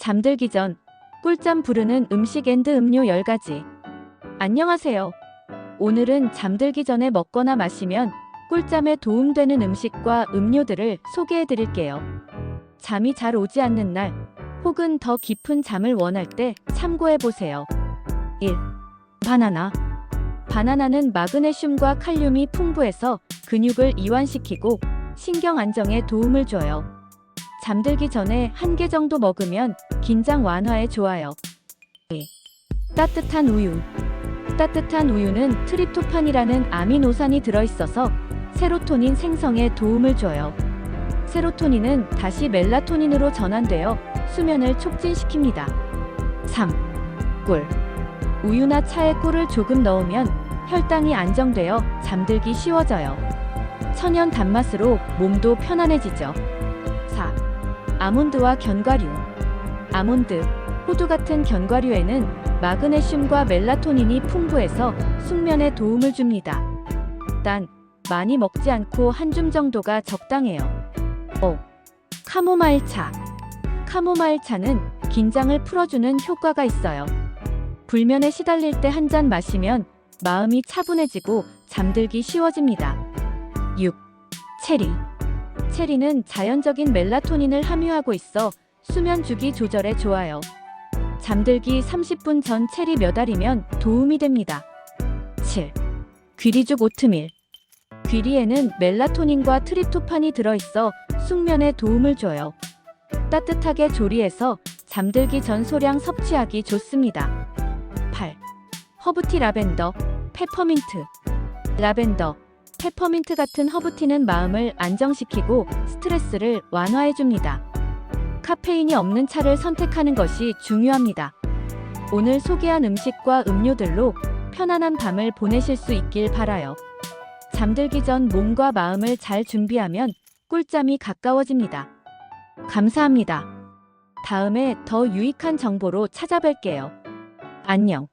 잠들기 전 꿀잠 부르는 음식 앤드 음료 10가지. 안녕하세요. 오늘은 잠들기 전에 먹거나 마시면 꿀잠에 도움되는 음식과 음료들을 소개해 드릴게요. 잠이 잘 오지 않는 날 혹은 더 깊은 잠을 원할 때 참고해 보세요. 1. 바나나. 바나나는 마그네슘과 칼륨이 풍부해서 근육을 이완시키고 신경 안정에 도움을 줘요. 잠들기 전에 한 개 정도 먹으면 긴장 완화에 좋아요. 2. 따뜻한 우유. 따뜻한 우유는 트립토판이라는 아미노산이 들어있어서 세로토닌 생성에 도움을 줘요. 세로토닌은 다시 멜라토닌으로 전환되어 수면을 촉진시킵니다. 3. 꿀. 우유나 차에 꿀을 조금 넣으면 혈당이 안정되어 잠들기 쉬워져요. 천연 단맛으로 몸도 편안해지죠. 4. 아몬드와 견과류. 아몬드, 호두 같은 견과류에는 마그네슘과 멜라토닌이 풍부해서 숙면에 도움을 줍니다. 단, 많이 먹지 않고 한 줌 정도가 적당해요. 5. 카모마일 차. 카모마일 차는 긴장을 풀어주는 효과가 있어요. 불면에 시달릴 때 한 잔 마시면 마음이 차분해지고 잠들기 쉬워집니다. 6. 체리. 체리는 자연적인 멜라토닌을 함유하고 있어 수면 주기 조절에 좋아요. 잠들기 30분 전 체리 몇 알이면 도움이 됩니다. 7. 귀리죽 오트밀. 귀리에는 멜라토닌과 트립토판이 들어있어 숙면에 도움을 줘요. 따뜻하게 조리해서 잠들기 전 소량 섭취하기 좋습니다. 8. 허브티 라벤더, 페퍼민트. 라벤더, 페퍼민트 같은 허브티는 마음을 안정시키고 스트레스를 완화해줍니다. 카페인이 없는 차를 선택하는 것이 중요합니다. 오늘 소개한 음식과 음료들로 편안한 밤을 보내실 수 있길 바라요. 잠들기 전 몸과 마음을 잘 준비하면 꿀잠이 가까워집니다. 감사합니다. 다음에 더 유익한 정보로 찾아뵐게요. 안녕.